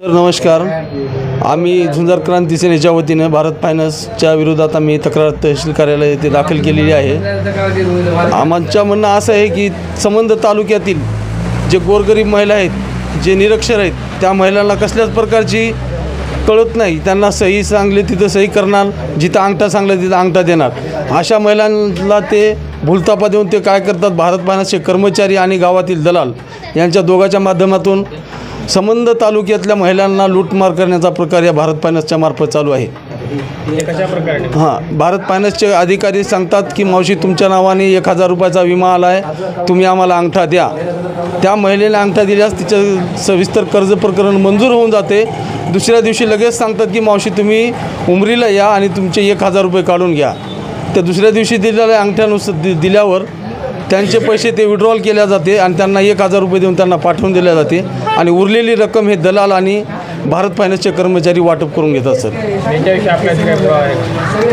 तर नमस्कार. आम्ही झुंजार क्रांती सेनेच्या वतीनं भारत फायनान्सच्या विरोधात आम्ही तक्रार तहसील कार्यालय येथे दाखल केलेली आहे. आमच्या म्हणणं असं आहे की संबंध तालुक्यातील जे गोरगरीब महिला आहेत जे निरक्षर आहेत त्या महिलांना कसल्याच प्रकारची कळत नाही. त्यांना सही सांगली तिथं सही करणार जिथं अंगठा सांगला तिथं अंगठा देणार. अशा महिलांना ते भूलतापा देऊन ते काय करतात? भारत फायनान्सचे कर्मचारी आणि गावातील दलाल यांच्या दोघांच्या माध्यमातून संबंध तालुक्यातल्या महिलांना लूटमार करण्याचा प्रकार या भारत फायनान्सच्या मार्फत चालू आहे. हां भारत फायनान्सचे अधिकारी सांगतात की मावशी तुमच्या नावाने एक हजार रुपयाचा विमा आला आहे तुम्ही आम्हाला अंगठा द्या. त्या महिलेला अंगठा दिल्यास तिचं सविस्तर कर्ज प्रकरण मंजूर होऊन जाते. दुसऱ्या दिवशी लगेच सांगतात की मावशी तुम्ही उमरीला या आणि तुमचे एक हजार रुपये काढून घ्या. त्या दुसऱ्या दिवशी दिलेल्या अंगठ्यानुसार दिल्यावर त्यांचे पैसे ते विड्रॉल केल्या जाते आणि त्यांना एक हजार रुपये देऊन त्यांना पाठवून दिल्या जाते. आणि उरलेली रक्कम हे दलाल आणि भारत फायनान्सचे कर्मचारी वाटप करून घेतात सर.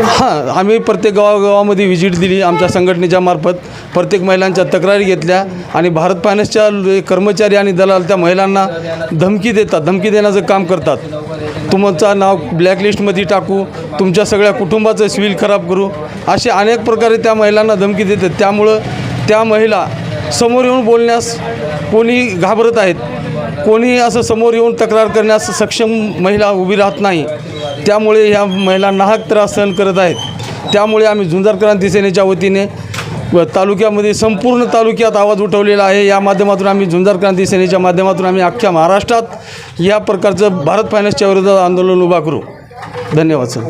हां आम्ही प्रत्येक गावागावामध्ये व्हिजिट दिली आमच्या संघटनेच्या मार्फत. प्रत्येक महिलांच्या तक्रारी घेतल्या आणि भारत फायनान्सच्या कर्मचारी आणि दलाल त्या महिलांना धमकी देतात. धमकी देण्याचं काम करतात. तुमचं नाव ब्लॅकलिस्टमध्ये टाकू तुमच्या सगळ्या कुटुंबाचं सिव्हिल खराब करू. असे अनेक प्रकारे त्या महिलांना धमकी देतात. त्यामुळं त्या महिला समोर येऊन बोलण्यास कोणी घाबरत आहेत कोणी असं समोर येऊन तक्रार करण्यास सक्षम महिला उभी राहत नाही त्यामुळे ह्या महिला नाहक त्रास सहन करत आहेत. त्यामुळे आम्ही झुंजार क्रांती सेनेच्या वतीने व तालुक्यामध्ये संपूर्ण तालुक्यात आवाज उठवलेला आहे. या माध्यमातून आम्ही झुंजार क्रांती सेनेच्या माध्यमातून आम्ही अख्ख्या महाराष्ट्रात या प्रकारचं भारत फायनान्सच्या विरोधात आंदोलन उभा करू. धन्यवाद सर.